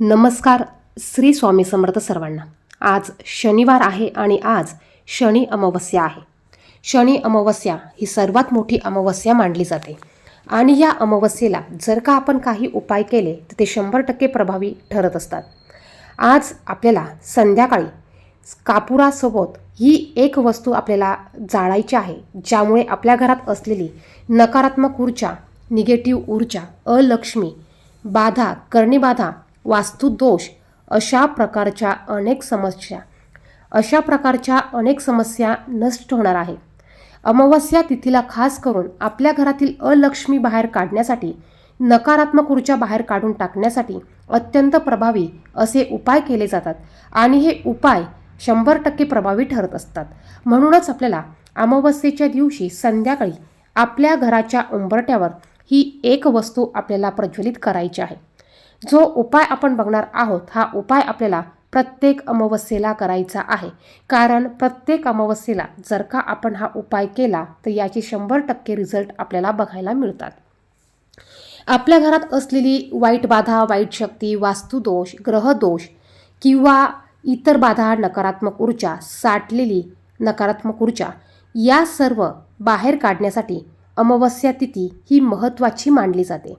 नमस्कार श्री स्वामी समर्थ सर्वांना. आज शनिवार आहे आणि आज शनी अमावस्या आहे. शनी अमावस्या ही सर्वात मोठी अमावस्या मानली जाते. आणि या अमावस्येला जर का आपण काही उपाय केले तर ते शंभर टक्के प्रभावी ठरत असतात. आज आपल्याला संध्याकाळी कापुरासोबत ही एक वस्तू आपल्याला जाळायची आहे ज्यामुळे आपल्या घरात असलेली नकारात्मक ऊर्जा निगेटिव्ह ऊर्जा अलक्ष्मी बाधा करणीबाधा वास्तुदोष अशा प्रकारच्या अनेक समस्या. अशा प्रकारच्या अनेक समस्या नष्ट होणार आहे. अमावस्या तिथीला खास करून आपल्या घरातील अलक्ष्मी बाहेर काढण्यासाठी नकारात्मक ऊर्जा बाहेर काढून टाकण्यासाठी अत्यंत प्रभावी असे उपाय केले जातात आणि हे उपाय शंभर टक्के प्रभावी ठरत असतात. म्हणूनच आपल्याला अमावस्येच्या दिवशी संध्याकाळी आपल्या घराच्या उंबरट्यावर ही एक वस्तू आपल्याला प्रज्वलित करायची आहे. जो उपाय आपण बघणार आहोत हा उपाय आपल्याला प्रत्येक अमावस्येला करायचा आहे. कारण प्रत्येक अमावस्येला जर का आपण हा उपाय केला तर याचे शंभर टक्के रिझल्ट आपल्याला बघायला मिळतात. आपल्या घरात असलेली वाईट बाधा वाईट शक्ती वास्तुदोष ग्रहदोष किंवा इतर बाधा नकारात्मक ऊर्जा साठलेली नकारात्मक ऊर्जा या सर्व बाहेर काढण्यासाठी अमावस्या तिथी ही महत्त्वाची मानली जाते.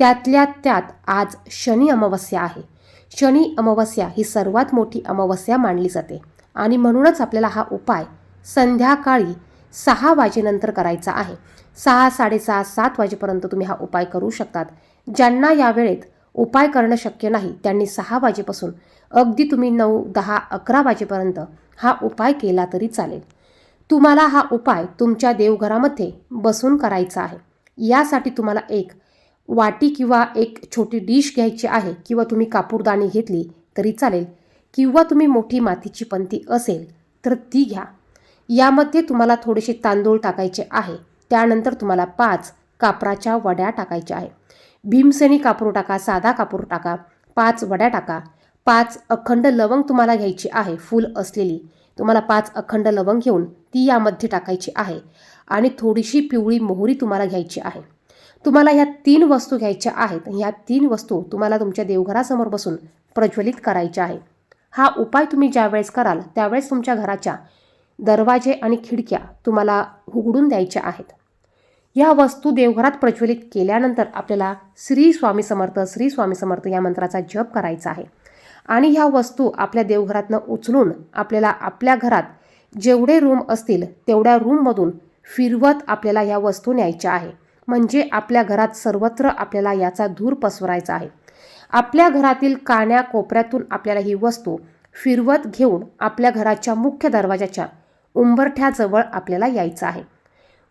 त्यातल्या त्यात आज शनी अमावस्या आहे. शनी अमावस्या ही सर्वात मोठी अमावस्या मानली जाते. आणि म्हणूनच आपल्याला हा उपाय संध्याकाळी सहा वाजेनंतर करायचा आहे. सहा साडेसहा सात वाजेपर्यंत तुम्ही हा उपाय करू शकतात. ज्यांना या वेळेत उपाय करणं शक्य नाही त्यांनी सहा वाजेपासून अगदी तुम्ही नऊ दहा अकरा वाजेपर्यंत हा उपाय केला तरी चालेल. तुम्हाला हा उपाय तुमच्या देवघरामध्ये बसून करायचा आहे. यासाठी तुम्हाला एक वाटी किंवा एक छोटी डिश घ्यायची आहे किंवा तुम्ही कापूरदाणी घेतली तरी चालेल किंवा तुम्ही मोठी मातीची पंती असेल तर ती घ्या. यामध्ये तुम्हाला थोडेसे तांदूळ टाकायचे आहे. त्यानंतर तुम्हाला पाच कापराच्या वड्या टाकायच्या आहे. भीमसेनी कापूर टाका साधा कापूर टाका पाच वड्या टाका. पाच अखंड लवंग तुम्हाला घ्यायची आहे फुल असलेली. तुम्हाला पाच अखंड लवंग घेऊन ती यामध्ये टाकायची आहे. आणि थोडीशी पिवळी मोहरी तुम्हाला घ्यायची आहे. तुम्हाला ह्या तीन वस्तू घ्यायच्या आहेत. ह्या तीन वस्तू तुम्हाला तुमच्या देवघरासमोर बसून प्रज्वलित करायच्या आहे हा उपाय तुम्ही ज्यावेळेस कराल त्यावेळेस तुमच्या घराच्या दरवाजे आणि खिडक्या तुम्हाला उघडून द्यायच्या आहेत. या वस्तू देवघरात प्रज्वलित केल्यानंतर आपल्याला श्री स्वामी समर्थ श्री स्वामी समर्थ या मंत्राचा जप करायचा आहे. आणि ह्या वस्तू आपल्या देवघरातनं उचलून आपल्याला आपल्या घरात जेवढे रूम असतील तेवढ्या रूममधून फिरवत आपल्याला ह्या वस्तू न्यायच्या आहे. म्हणजे आपल्या घरात सर्वत्र आपल्याला याचा धूर पसरायचा आहे. आपल्या घरातील काण्या कोपऱ्यातून आपल्याला ही वस्तू फिरवत घेऊन आपल्या घराच्या मुख्य दरवाजाच्या उंबरठ्याजवळ आपल्याला यायचं आहे.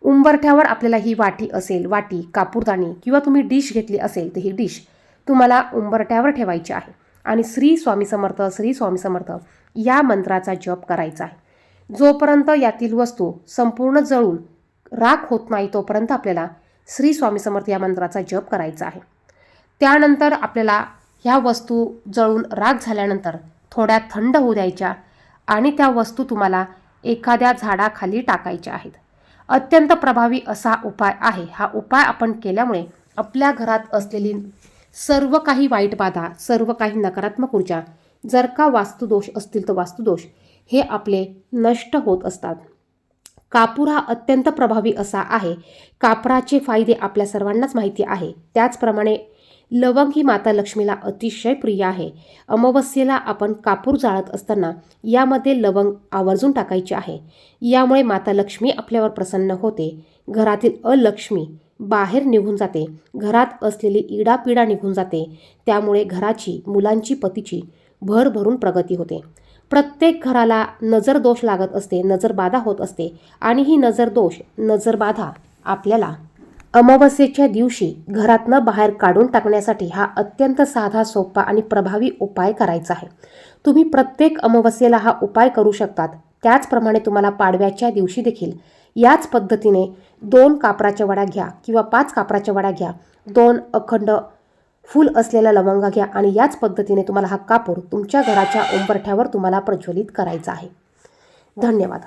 उंबरठ्यावर आपल्याला ही वाटी असेल वाटी कापूरदाणी किंवा तुम्ही डिश घेतली असेल तर ही डिश तुम्हाला उंबरठ्यावर ठेवायची आहे आणि श्री स्वामी समर्थ श्री स्वामी समर्थ या मंत्राचा जप करायचा आहे. जोपर्यंत यातील वस्तू संपूर्ण जळून राख होत नाही तोपर्यंत आपल्याला श्री स्वामी समर्थ या मंत्राचा जप करायचा आहे. त्यानंतर आपल्याला ह्या वस्तू जळून राख झाल्यानंतर थोड्या थंड होऊ द्यायच्या आणि त्या वस्तू तुम्हाला एखाद्या झाडाखाली टाकायच्या आहेत. अत्यंत प्रभावी असा उपाय आहे. हा उपाय आपण केल्यामुळे आपल्या घरात असलेली सर्व काही वाईट बाधा सर्व काही नकारात्मक ऊर्जा जर का वास्तुदोष असतील तर वास्तुदोष हे आपले नष्ट होत असतात. कापूर हा अत्यंत प्रभावी असा आहे. कापराचे फायदे आपल्या सर्वांनाच माहिती आहे. त्याचप्रमाणे लवंग ही माता लक्ष्मीला अतिशय प्रिय आहे. अमावस्येला आपण कापूर जाळत असताना यामध्ये लवंग आवर्जून टाकायचे आहे. यामुळे माता लक्ष्मी आपल्यावर प्रसन्न होते. घरातील अलक्ष्मी बाहेर निघून जाते. घरात असलेली इडापिडा निघून जाते. त्यामुळे घराची मुलांची पतीची भर भरून प्रगती होते. प्रत्येक घराला नजर दोष लागत असते नजरबाधा होत असते. आणि ही नजरदोष नजरबाधा आपल्याला अमावस्येच्या दिवशी घरातनं बाहेर काढून टाकण्यासाठी हा अत्यंत साधा सोपा आणि प्रभावी उपाय करायचा आहे. तुम्ही प्रत्येक अमावस्येला हा उपाय करू शकतात. त्याचप्रमाणे तुम्हाला पाडव्याच्या दिवशी देखील याच पद्धतीने दोन कापराच्या वड्या घ्या किंवा पाच कापराच्या वड्या घ्या. दोन अखंड फूल असलेला लवंगा घ्या आणि याच पद्धतीने तुम्हाला हा कापूर तुमच्या घराच्या उंबरठ्यावर तुम्हाला प्रज्वलित करायचा आहे. धन्यवाद.